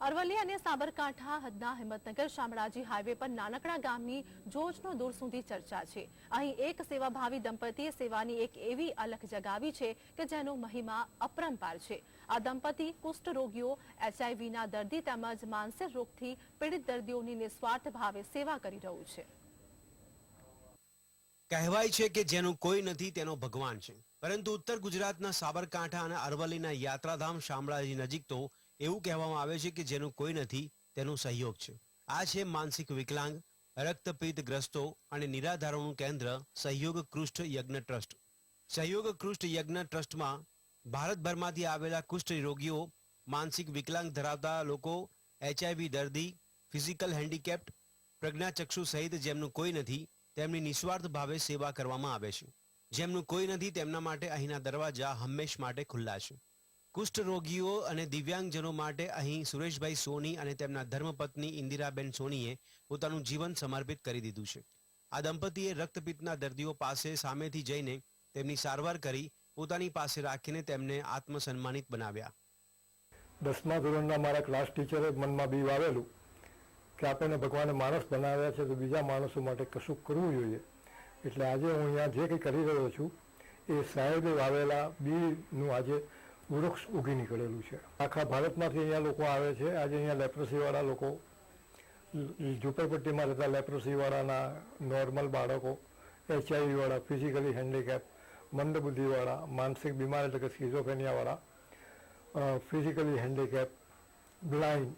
અરવલ્લી અને સાબરકાંઠા, હદના હિંમતનગર, શામળાજી હાઈવે પર નાનકડા ગામની જોજનો દૂર સુધી ચર્ચા છે. અહીં એક સેવાભાવી દંપતીએ સેવાની એક એવી અલખ જગાવી છે કે જેનો મહિમા અપરંપાર છે. આ દંપતી કુષ્ઠ રોગીઓ, એચઆઈવીના દર્દી તેમજ માનસિક રોગથી પીડિત દર્દીઓની નિસ્વાર્થ ભાવે સેવા કરી રહ્યું છે. કહેવાય છે કે જેનું કોઈ નથી તેનો ભગવાન છે. પરંતુ ઉત્તર ગુજરાતના સાબરકાંઠા અને અરવલ્લીના યાત્રાધામ શામળાજી નજીક તો એવું કહેવામાં આવે છે કે જેનું કોઈ નથી, તેનો સહયોગ છે. આ છે માનસિક વિકલાંગ રક્તપિત્તગ્રસ્તો અને નિરાધારોનું કેન્દ્ર સહયોગ કૃષ્ઠ યજ્ઞ ટ્રસ્ટ. સહયોગ કૃષ્ઠ યજ્ઞ ટ્રસ્ટમાં ભારતભરમાંથી આવેલા કુષ્ઠ રોગીઓ, માનસિક વિકલાંગ ધરાવતા લોકો, એચઆઈવી દર્દી, ફિઝિકલ હેન્ડીકેપ્ડ, પ્રજ્ઞાચક્ષુ સહિત જેમનું કોઈ નથી, તેમની નિસ્વાર્થ ભાવે સેવા કરવામાં આવે છે. જેમનું કોઈ નથી, તેમના માટે અહીંના દરવાજા હંમેશ માટે ખુલ્લા છે. કુષ્ઠ રોગીઓ અને દિવ્યાંગજનો માટે અહીં સુરેશભાઈ સોની અને તેમના ધર્મપત્ની ઇન્દિરાબેન સોનીએ પોતાનું જીવન સમર્પિત કરી દીધું છે. આ દંપતીએ રક્તપિત્તના દર્દીઓ પાસે સામેથી જઈને તેમની સારવાર કરી પોતાની પાસે રાખીને તેમને આત્મસન્માનિત બનાવ્યા. દસમા ધોરણના મારા ક્લાસ ટીચરે મનમાં બીવ આવેલું કે આપણને ભગવાને માણસ બનાવ્યા છે તો બીજા માણસો માટે કશું કરવું જોઈએ. એટલે આજે હું અહીંયા જે કંઈ કરી રહ્યો છું એ સાહેબે વાવેલા બીનું આજે વૃક્ષ ઉગી નીકળેલું છે. આખા ભારતમાંથી અહીંયા લોકો આવે છે. આજે અહીંયા લેપ્રસીવાળા લોકો ઝૂંપડપટ્ટીમાં રહેતા લેપ્રસીવાળાના નોર્મલ બાળકો, એચઆઈવીવાળા, ફિઝિકલી હેન્ડીકેપ, મંદબુદ્ધિવાળા, માનસિક બીમાર એટલે કે સ્કિઝોફેનિયાવાળા ફિઝિકલી હેન્ડીકેપ, બ્લાઇન્ડ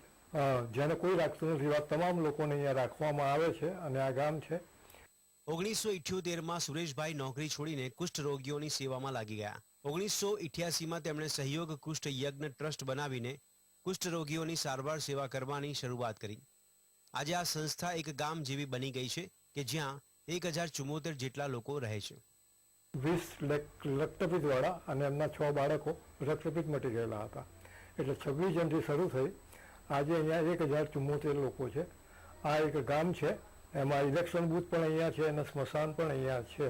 જેને કોઈ રાખતું નથી. એવા તમામ લોકોને અહીંયા રાખવામાં આવે છે અને આ ગામ છે. ઓગણીસો ઇઠ્યોતેરમાં સુરેશભાઈ નોકરી છોડીને કુષ્ઠ રોગીઓની સેવામાં લાગી ગયા. ઓગણીસો ઇઠ્યાસીમાં તેમણે સહયોગ કુષ્ઠ યજ્ઞ ટ્રસ્ટ બનાવીને કુષ્ઠ રોગીઓની સારવાર સેવા કરવાની શરૂઆત કરી. આજે આ સંસ્થા એક ગામ જેવી બની ગઈ છે કે જ્યાં એક હજાર ચુમ્મોતેર જેટલા લોકો રહે છે. વીસ વાળા અને એમના છ બાળકો રક્તપિત્ત મટી ગયેલા હતા. એટલે છવ્વીસ જણથી શરૂ થઈ આજે અહીંયા એક હજાર ચુમ્મોતેર લોકો છે. આ એક ગામ છે. એમાં ઇલેક્શન બૂથ પણ અહીંયા છે અને સ્મશાન પણ અહીંયા છે.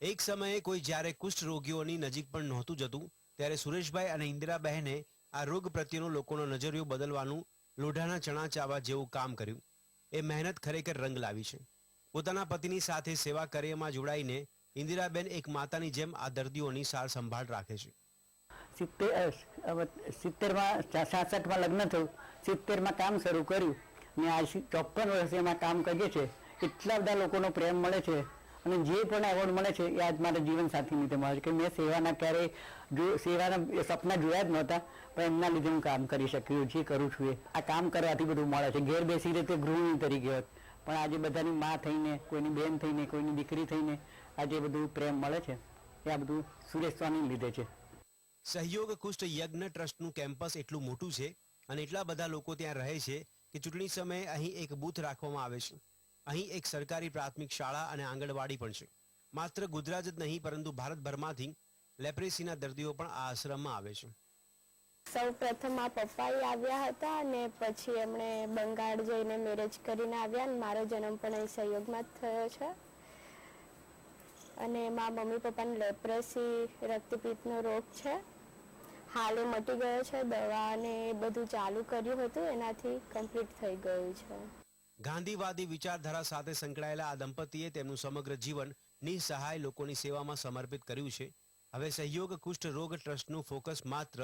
એક સમયે કોઈ જ્યારે કુષ્ઠ રોગીઓની નજીક પણ નહોતું જતું, ત્યારે સુરેશભાઈ અને ઇન્દિરાબહેને આ રોગ પ્રત્યેનો લોકોનો નજરિયો બદલવાનું લોઢાના ચણા ચાવા જેવું કામ કર્યું. એ મહેનત ખરેખર રંગ લાવી છે. પોતાના પતિની સાથે સેવા કાર્યમાં જોડાઈને ઇન્દિરાબેન એક માતાની જેમ આ દર્દીઓની સાર સંભાળ રાખે છે. સિત્તેર સિત્તેરમાં સાસઠમાં લગ્ન થયું. સિત્તેરમાં કામ શરૂ કર્યું. ને આજ ચોપન વર્ષે એમાં કામ કરીએ છીએ. એટલા બધા લોકોનો પ્રેમ મળે છે. અને જે પણ એવોર્ડ મળે છે, એ આજ મારા જીવન સાથી રીતે મળે છે. કે મેં સેવાના ક્યારેય જો, સેવાના સપના જોયા જ નહોતા, પણ એમના લીધે હું કામ કરી શક્યું, જે કરું છું એ. આ કામ કરવાથી બધું મળે છે. ઘેર બેસી રીતે ગૃહિણી તરીકે હોત. પણ આજે બધાની માં થઈને, કોઈની બેન થઈને, કોઈની દીકરી થઈને, આજે બધું પ્રેમ મળે છે. એ આ બધું સુરેશ સ્વામી લીધે છે. સહયોગ કુષ્ઠ યજ્ઞ ટ્રસ્ટનું કેમ્પસ એટલું મોટું છે અને એટલા બધા લોકો ત્યાં રહે છે કે ચૂંટણી સમયે અહીં એક બૂથ રાખવામાં આવે છે. અહીં એક સરકારી પ્રાથમિક શાળા અને આંગણવાડી પણ છે. માત્ર ગુજરાત જ નહીં, પરંતુ ભારતભરમાંથી લેપ્રેસીના દર્દીઓ પણ આ આશ્રમમાં આવે છે. સૌ પ્રથમ આ પપ્પા આવ્યા હતા અને પછી એમણે બંગાળ જઈને મેરેજ કરીને આવ્યા અને મારો જન્મ પણ અહીં સહયોગમાં થયો છે. અને મારા મમ્મી પપ્પાને લેપ્રેસી રક્તપિત્તનો રોગ છે. હાલ મટી ગયો છે, દવા અને બધું ચાલુ કર્યું હતું, એનાથી કમ્પ્લીટ થઈ ગયું છે. ગાંધીવાદી વિચારધારા સાથે સંકળાયેલા આ દંપતીએ તેમનું સમગ્ર જીવન નિસહાય લોકોની સેવામાં સમર્પિત કર્યું છે. હવે સહયોગ કુષ્ઠ રોગ ટ્રસ્ટનું ફોકસ માત્ર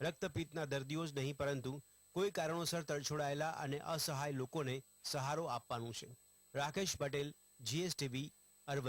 રક્તપિત્તના દર્દીઓ જ નહીં, પરંતુ કોઈ કારણોસર તળછોડાયેલા અને અસહાય લોકોને સહારો આપવાનું છે. રાકેશ પટેલ જીએસટીવી